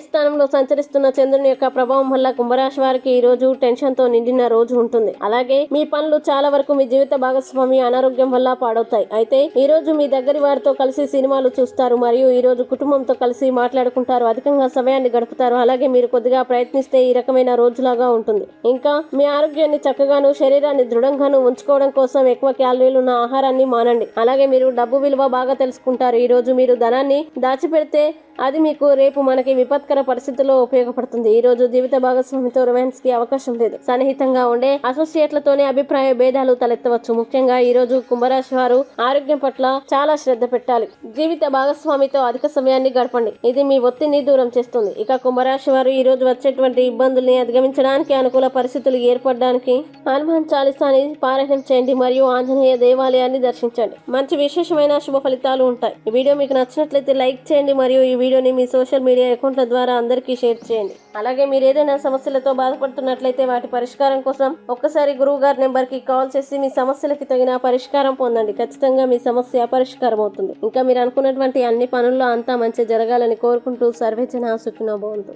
స్థానంలో సంచరిస్తున్న చంద్రుని యొక్క ప్రభావం వల్ల కుంభరాశి వారికి ఈ రోజు టెన్షన్తో నిండిన రోజు ఉంటుంది. అలాగే మీ పనులు చాలా వరకు మీ జీవిత భాగస్వామి అనారోగ్యం వల్ల పాడవుతాయి. అయితే ఈ రోజు మీ దగ్గరి వారితో కలిసి సినిమాలు చూస్తారు. మరియు ఈ రోజు కుటుంబంతో కలిసి మాట్లాడుకుంటారు. అధికంగా సమయాన్ని గడుపుతారు. అలాగే మీరు కొద్దిగా ప్రయత్నిస్తే ఈ రకమైన రోజులాగా ఉంటుంది. ఇంకా మీ ఆరోగ్యాన్ని చక్కగాను శరీరాన్ని దృఢంగాను ఉంచుకోవడం కోసం ఎక్కువ క్యాలరీలు ఉన్న ఆహారాన్ని మానండి. అలాగే మీరు డబ్బు విలువ బాగా తెలుసుకుంటారు. ఈ రోజు మీరు ధనాన్ని దాచిపెడితే అది మీకు రేపు మనకి విపత్కర పరిస్థితుల్లో ఉపయోగపడుతుంది. ఈ రోజు జీవిత భాగస్వామితో రొమాన్స్కి అవకాశం లేదు. సన్నిహితంగా ఉండే అసోసియేట్లతోనే అభిప్రాయ భేదాలు తలెత్తవచ్చు. ముఖ్యంగా ఈ రోజు కుంభరాశి వారు ఆరోగ్యం పట్ల చాలా శ్రద్ధ పెట్టాలి. జీవిత భాగస్వామితో అధిక సమయాన్ని గడపండి. ఇది మీ ఒత్తిడిని దూరం చేస్తుంది. ఇక కుంభరాశి వారు ఈ రోజు వచ్చేటువంటి ఇబ్బందుల్ని అధిగమించడానికి అనుకూల పరిస్థితులు ఏర్పడడానికి హనుమాన్ చాలీసాని పారాయణం చేయండి మరియు ఆంజనేయ దేవాలయాన్ని దర్శించండి. మంచి విశేషమైన శుభ ఫలితాలు ఉంటాయి. ఈ వీడియో మీకు నచ్చినట్లయితే లైక్ చేయండి మరియు ఈ వీడియోని మీ సోషల్ మీడియా అకౌంట్ల ద్వారా అందరికీ షేర్ చేయండి. అలాగే మీరు ఏదైనా సమస్యలతో బాధపడుతున్నట్లయితే వాటి పరిష్కారం కోసం ఒక్కసారి గురువు గారి నెంబర్కి కాల్ చేసి మీ సమస్యలకి తగిన పరిష్కారం పొందండి. ఖచ్చితంగా మీ సమస్య పరిష్కారం అవుతుంది. ఇంకా మీరు అనుకున్నటువంటి అన్ని పనుల్లో అంతా మంచి జరగాలని కోరుకుంటూ సర్వేజన సుఖినో భవంతు.